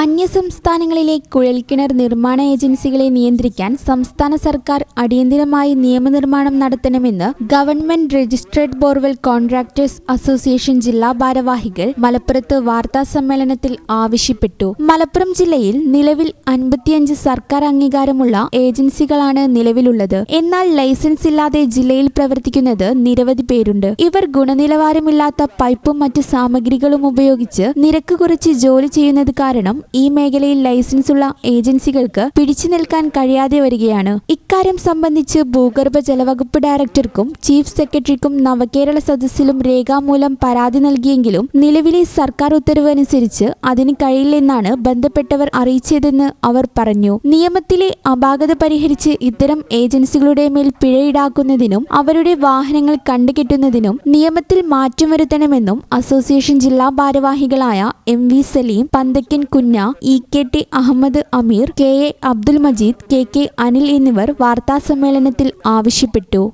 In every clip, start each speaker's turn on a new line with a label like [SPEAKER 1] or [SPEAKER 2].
[SPEAKER 1] അന്യസംസ്ഥാനങ്ങളിലെ കുഴൽക്കിണർ നിർമ്മാണ ഏജൻസികളെ നിയന്ത്രിക്കാൻ സംസ്ഥാന സർക്കാർ അടിയന്തിരമായി നിയമനിർമ്മാണം നടത്തണമെന്ന് government registered borewell contractors association ജില്ലാ ഭാരവാഹികൾ മലപ്പുറത്ത് വാർത്താ സമ്മേളനത്തിൽ ആവശ്യപ്പെട്ടു. മലപ്പുറം ജില്ലയിൽ നിലവിൽ അൻപത്തിയഞ്ച് സർക്കാർ അംഗീകാരമുള്ള ഏജൻസികളാണ് നിലവിലുള്ളത്. എന്നാൽ ലൈസൻസ് ഇല്ലാതെ ജില്ലയിൽ പ്രവർത്തിക്കുന്നത് നിരവധി പേരുണ്ട്. ഇവർ ഗുണനിലവാരമില്ലാത്ത പൈപ്പും മറ്റ് സാമഗ്രികളും ഉപയോഗിച്ച് നിരക്ക് കുറച്ച് ജോലി ചെയ്യുന്നത് കാരണം ഈ മേഖലയിൽ ലൈസൻസ് ഉള്ള ഏജൻസികൾക്ക് പിടിച്ചു നിൽക്കാൻ കഴിയാതെ വരികയാണ്. ഇക്കാര്യം സംബന്ധിച്ച് ഭൂഗർഭ ജലവകുപ്പ് ഡയറക്ടർക്കും ചീഫ് സെക്രട്ടറിക്കും നവകേരള സദസ്സിലും രേഖാമൂലം പരാതി നൽകിയെങ്കിലും നിലവിലെ സർക്കാർ ഉത്തരവ് അനുസരിച്ച് അതിന് കഴിയില്ലെന്നാണ് ബന്ധപ്പെട്ടവർ അറിയിച്ചതെന്ന് അവർ പറഞ്ഞു. നിയമത്തിലെ അപാകത പരിഹരിച്ച് ഇത്തരം ഏജൻസികളുടെ മേൽ പിഴയിടാക്കുന്നതിനും അവരുടെ വാഹനങ്ങൾ കണ്ടുകെട്ടുന്നതിനും നിയമത്തിൽ മാറ്റം വരുത്തണമെന്നും അസോസിയേഷൻ ജില്ലാ ഭാരവാഹികളായ എം വി സലീം പന്തക്കൻ കുഞ്ഞ E K T Ahammed Ameer K A Abdul Majeed K K Anil എന്നിവർ വാർത്താ സമ്മേളനത്തിൽ ആവശ്യപ്പെട്ടു.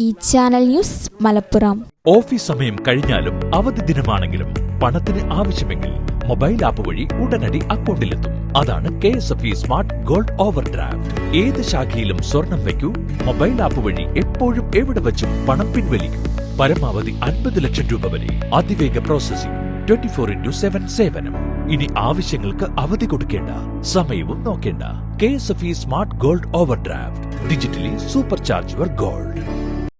[SPEAKER 1] ഈ ചാനൽ ന്യൂസ് മലപ്പുറം.
[SPEAKER 2] ഓഫീസ് സമയം കഴിഞ്ഞാലും അവധി ദിനമാണെങ്കിലും പണത്തിന് ആവശ്യമെങ്കിൽ മൊബൈൽ ആപ്പ് വഴി ഉടനടി അക്കൗണ്ടിലെത്തും. അതാണ് K S F E smart gold overdraft ഏത് ശാഖയിലും സ്വർണം വയ്ക്കൂ. മൊബൈൽ ആപ്പ് വഴി എപ്പോഴും എവിടെ വെച്ചും പണം പിൻവലിക്കൂ. പരമാവധി അൻപത് ലക്ഷം രൂപ വരെ അതിവേഗ processing twenty four into seven സേവനം. ഇനി ആവശ്യങ്ങൾക്ക് അവധി കൊടുക്കേണ്ട സമയവും നോക്കേണ്ട. K S F E smart gold overdraft digitally super charge your gold.